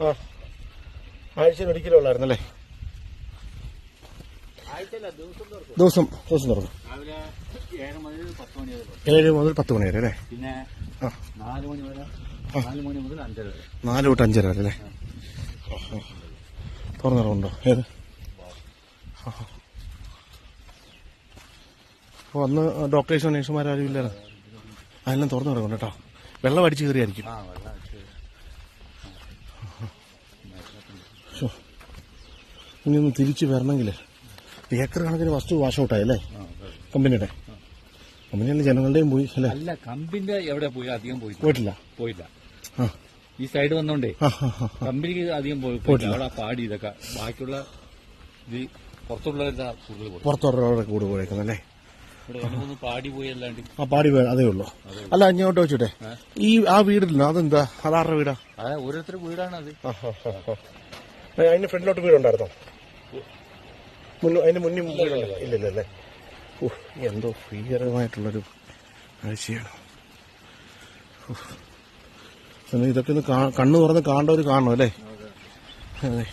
ആ. ആഴ്ചയിൽ ഒരിക്കലും ഉള്ളായിരുന്നല്ലേ? ദിവസം ദിവസം തുറക്കും ഏഴ് മുതൽ പത്ത് മണി വരെ അല്ലേ? പിന്നെ നാല് തൊട്ട് അഞ്ചര വരെ അല്ലേ? തുറന്നിറങ്ങുണ്ടോ ഏത്? അപ്പോൾ അന്ന് ഡോക്ടേഴ്സും നേഴ്സുമാരും ആരും ഇല്ലല്ലോ? അതെല്ലാം തുറന്നു കേട്ടോ. വെള്ളം അടിച്ചു കയറിയായിരിക്കും ആ വെള്ളം അടിച്ച് ശ്ശോ. ഇനി ഒന്ന് തിരിച്ച് വരണമെങ്കിൽ ഏക്കർ കണക്കിന് വസ്തു വാഷ് ഔട്ടായി അല്ലേ. കമ്പനിയുടെ. കമ്പനിയുടെ ജനങ്ങളുടെയും പോയി അല്ലേ? അല്ല കമ്പിന്റെ എവിടെ പോയി? അധികം പോയി പോയിട്ടില്ല? പോയില്ല ആ. ഈ സൈഡ് വന്നോണ്ടേ. കമ്പനിക്ക് അധികം പോയി പോയില്ല അവിടെ പാടി ഇതൊക്കെ. ബാക്കിയുള്ള ഇത് പുറത്തുള്ള കൂടുതൽ പോയി. പുറത്തോടെ കൂടെ പോയേക്കുന്നല്ലേ അല്ലേ? പാടി പോയി ആ പാടി പോയ അതേ ഉള്ളൂ. അല്ല അങ്ങോട്ട് വെച്ചിട്ടെ ഈ ആ വീടില്ല അതെന്താ? അതാരുടെ വീടാ? അതെ ഓരോരുത്തരുടെ വീടാണ് അത് അതിന് ഫ്രണ്ടിലോട്ട് വീടുണ്ടായിരുന്നോ? അതിന് മുന്നിൽ വീടുണ്ടോ ഇല്ലില്ല അല്ലേ എന്തോ ഭീകരമായിട്ടുള്ളൊരു കാഴ്ചയാണ് ഇതൊക്കെ ഒന്ന് കണ്ണ് തുറന്ന് കാണേണ്ടവർ കാണണം അല്ലേ? അതെ.